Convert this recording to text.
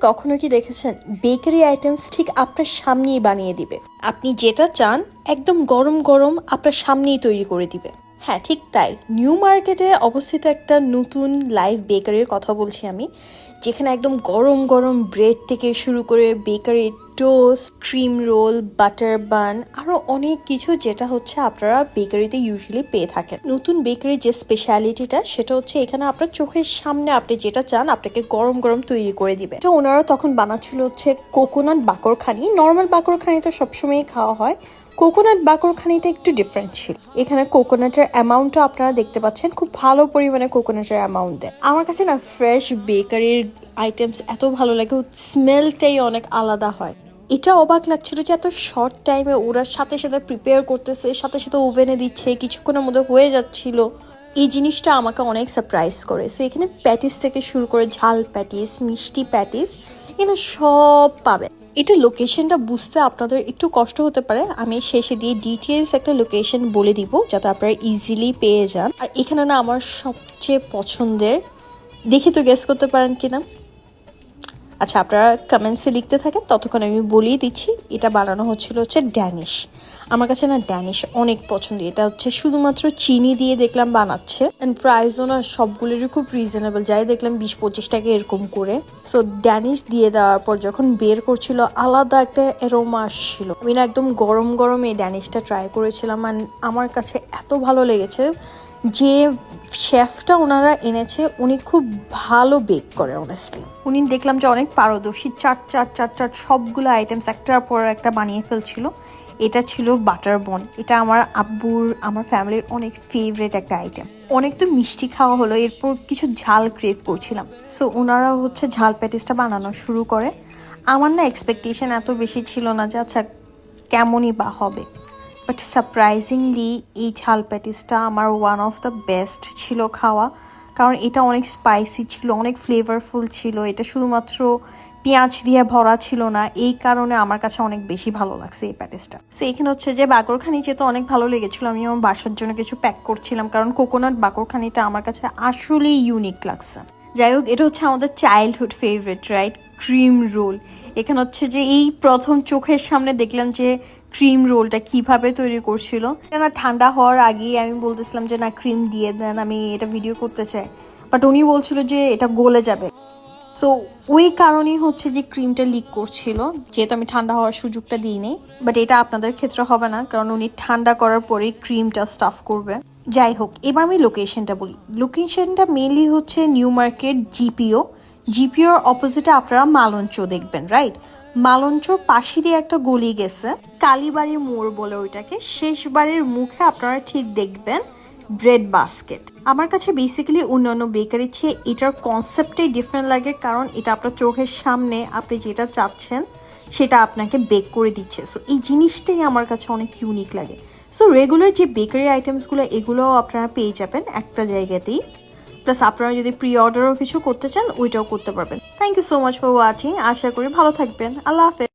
কখনো কি দেখেছেন? বেকারি আইটেমস ঠিক আপনার সামনেই বানিয়ে দিবে। আপনি যেটা চান, একদম গরম গরম আপনার সামনেই তৈরি করে দিবে। হ্যাঁ ঠিক তাই। নিউ মার্কেটে অবস্থিত একটা নতুন লাইভ বেকারির কথা বলছি আমি, যেখানে একদম গরম গরম ব্রেড থেকে শুরু করে bakery toast cream roll butter bun আরও অনেক কিছু যেটা হচ্ছে আপনারা বেকারিতে ইউজুয়ালি পেয়ে থাকেন। নতুন বেকারির যে স্পেশালিটিটা সেটা হচ্ছে এখানে আপনার চোখের সামনে আপনি যেটা চান, আপনাকে গরম গরম তৈরি করে দিবে। এটা ওনারা তখন বানাচ্ছিল হচ্ছে কোকোনাট বাকরখানি। নর্মাল বাকরখানি তো সবসময়ই খাওয়া হয়। কোকোনাট বাকরখানিটা একটু ডিফারেন্ট ছিল। এখানে কোকোনাটের অ্যামাউন্টটা আপনারা দেখতে পাচ্ছেন, খুব ভালো পরিমাণে কোকোনাটের অ্যামাউন্ট দেয়। আমার কাছে না ফ্রেশ বেকারির আইটেমস এত ভালো লাগে স্মেলটাই অনেক আলাদা হয়। এটা অবাক লাগছিল যে এত শর্ট টাইমে ওরা সাথে সাথে প্রিপেয়ার করতেছে, সাথে সাথে ওভেনে দিচ্ছে, কিছুক্ষণের মধ্যে হয়ে যাচ্ছিল। এই জিনিসটা আমাকে অনেক সারপ্রাইজ করে। সো এখানে প্যাটিস থেকে শুরু করে ঝাল প্যাটিস মিষ্টি প্যাটিস এখানে সব পাবে। এটা লোকেশনটা বুঝতে আপনাদের একটু কষ্ট হতে পারে। আমি শেষে দিয়ে ডিটেলস একটা লোকেশন বলে দিব, যাতে আপনারা ইজিলি পেয়ে যান। আর এখানে না আমার সবচেয়ে পছন্দের, দেখে তো গেস করতে পারেন কিনা? আচ্ছা আপনারা কমেন্টসে লিখতে থাকেন, ততক্ষণ আমি বলিয়ে দিচ্ছি, এটা বানানো হচ্ছিল হচ্ছে ড্যানিশ আমার কাছে না ড্যানিশ অনেক পছন্দ এটা হচ্ছে শুধুমাত্র চিনি দিয়ে দেখলাম বানাচ্ছে। অ্যান্ড প্রাইসও না সবগুলোরই খুব রিজনেবল যাই দেখলাম বিশ পঁচিশ টাকা এরকম করে। সো ড্যানিশ দিয়ে দেওয়ার পর যখন বের করছিল, আলাদা একটা এরোমা আসছিল। আমি না একদম গরম গরম এই ড্যানিশটা ট্রাই করেছিলাম অ্যান্ড আমার কাছে এত ভালো লেগেছে। যে শেফটা ওনারা এনেছে, উনি খুব ভালো বেক করে অনেস্টলি উনি দেখলাম যে অনেক পারদর্শী চার চার চার চার সবগুলো আইটেমস একটার পর একটা বানিয়ে ফেলছিল। এটা ছিল বাটার বন এটা আমার আব্বুর, আমার ফ্যামিলির অনেক ফেভারেট একটা আইটেম অনেক তো মিষ্টি খাওয়া হলো, এরপর কিছু ঝাল ক্রেভ করছিলাম। সো ওনারা হচ্ছে ঝাল প্যাটিসটা বানানো শুরু করে। আমার না এক্সপেকটেশন এত বেশি ছিল না যে আচ্ছা কেমনই বা হবে। বাট সারপ্রাইজিংলি এই ঝাল প্যাটিসটা আমার ওয়ান অফ দ্য বেস্ট ছিল খাওয়া। কারণ এটা অনেক স্পাইসি ছিল, অনেক ফ্লেভারফুল ছিল। এটা শুধুমাত্র পেঁয়াজ দিয়ে ভরা ছিল না, এই কারণে আমার কাছে অনেক বেশি ভালো লাগছে এই প্যাটিসটা সো এখানে হচ্ছে যে বাকরখানি যেহেতু অনেক ভালো লেগেছিল আমি আমার বাসার জন্য কিছু প্যাক করছিলাম। কারণ কোকোনাট বাকরখানিটা আমার কাছে আসলেই ইউনিক লাগছে। যাই হোক, এটা হচ্ছে আমাদের childhood favourite right cream roll এখানে হচ্ছে যে এই প্রথম চোখের সামনে দেখলাম যে ক্রিম রোলটা কীভাবে তৈরি করছিল। না ঠান্ডা হওয়ার আগেই আমি বলতেছিলাম যে, না ক্রিম দিয়ে দেন, আমি এটা ভিডিও করতে চাই। বাট উনি বলছিল যে, এটা গলে যাবে। সো ওই কারণেই হচ্ছে যে ক্রিমটা লিক করছিল। যেহেতু আমি ঠান্ডা হওয়ার সুযোগটা দিইনি বাট এটা আপনাদের ক্ষেত্রে হবে না, কারণ উনি ঠান্ডা করার পরেই ক্রিমটা স্টাফ করবে। যাই হোক, এবার আমি লোকেশনটা বলি। লোকেশনটা মেনলি হচ্ছে নিউ মার্কেট জিপিও জিপিওর অপোজিটে আপনারা মালঞ্চ দেখবেন রাইট মালঞ্চর পাশে দিয়ে একটা গলি গেছে কালীবাড়ি মোড় বলে ওইটাকে। শেষবারের মুখে আপনারা ঠিক দেখবেন ব্রেড বাস্কেট আমার কাছে বেসিক্যালি অন্যান্য বেকারির চেয়ে এটার কনসেপ্টটাই ডিফারেন্ট লাগে, কারণ এটা আপনার চোখের সামনে, আপনি যেটা চাচ্ছেন, সেটা আপনাকে বেক করে দিচ্ছে। সো এই জিনিসটাই আমার কাছে অনেক ইউনিক লাগে। সো রেগুলার যে বেকারি আইটেমসগুলো এগুলোও আপনারা পেয়ে যাবেন একটা জায়গাতেই। প্লাস আপনারা যদি প্রি অর্ডারও কিছু করতে চান, ওইটাও করতে পারবেন। Thank you so much for watching আশা করি ভালো থাকবেন। আল্লাহ হাফেজ।